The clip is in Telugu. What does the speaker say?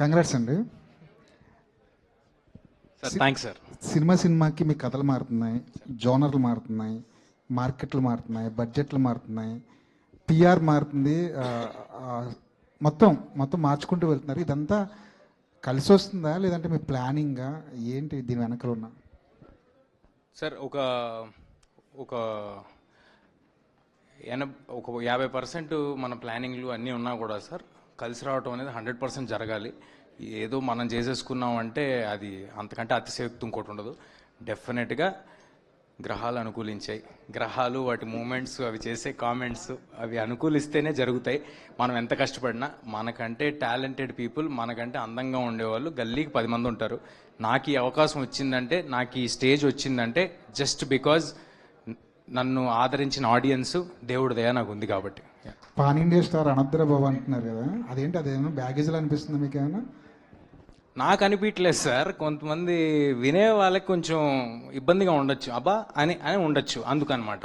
కంగ్రాట్స్ అండి. సార్ థ్యాంక్స్ సార్ సినిమా సినిమాకి మీ కథలు మారుతున్నాయి జోనర్లు మారుతున్నాయి మార్కెట్లు మారుతున్నాయి బడ్జెట్లు మారుతున్నాయి పిఆర్ మారుతుంది మొత్తం మొత్తం మార్చుకుంటూ వెళ్తున్నారు. ఇదంతా కలిసి వస్తుందా లేదంటే మీ ప్లానింగా? ఏంటి దీని వెనకాల ఉన్న? సార్ ఒక ఒక ఎన ఒక యాభై పర్సెంట్ మన ప్లానింగ్లు అన్నీ ఉన్నా కూడా సార్ కలిసి రావటం అనేది హండ్రెడ్ పర్సెంట్ జరగాలి. ఏదో మనం చేసేసుకున్నాం అంటే అది అంతకంటే అతిశయోక్తి ఇంకోటి ఉండదు. డెఫినెట్గా గ్రహాలు అనుకూలించాయి. గ్రహాలు వాటి మూమెంట్స్ అవి చేసే కామెంట్స్ అవి అనుకూలిస్తేనే జరుగుతాయి. మనం ఎంత కష్టపడినా మనకంటే టాలెంటెడ్ పీపుల్ మనకంటే అందంగా ఉండేవాళ్ళు గల్లీకి పది మంది ఉంటారు. నాకు ఈ అవకాశం వచ్చిందంటే నాకు ఈ స్టేజ్ వచ్చిందంటే జస్ట్ బికాజ్ నన్ను ఆదరించిన ఆడియన్స్ దేవుడి దయ నాకు ఉంది కాబట్టి. పాన్ ఇండియా స్టార్ అనంతర బాబు అంటున్నారు కదా అదేంటి అదేమో బ్యాగేజ్లో అనిపిస్తుంది మీకు ఏమైనా నాకు అనిపించలేదు సార్ కొంతమంది వినే వాళ్ళకి కొంచెం ఇబ్బందిగా ఉండొచ్చు. అబ్బా అని అని ఉండొచ్చు అందుకనమాట.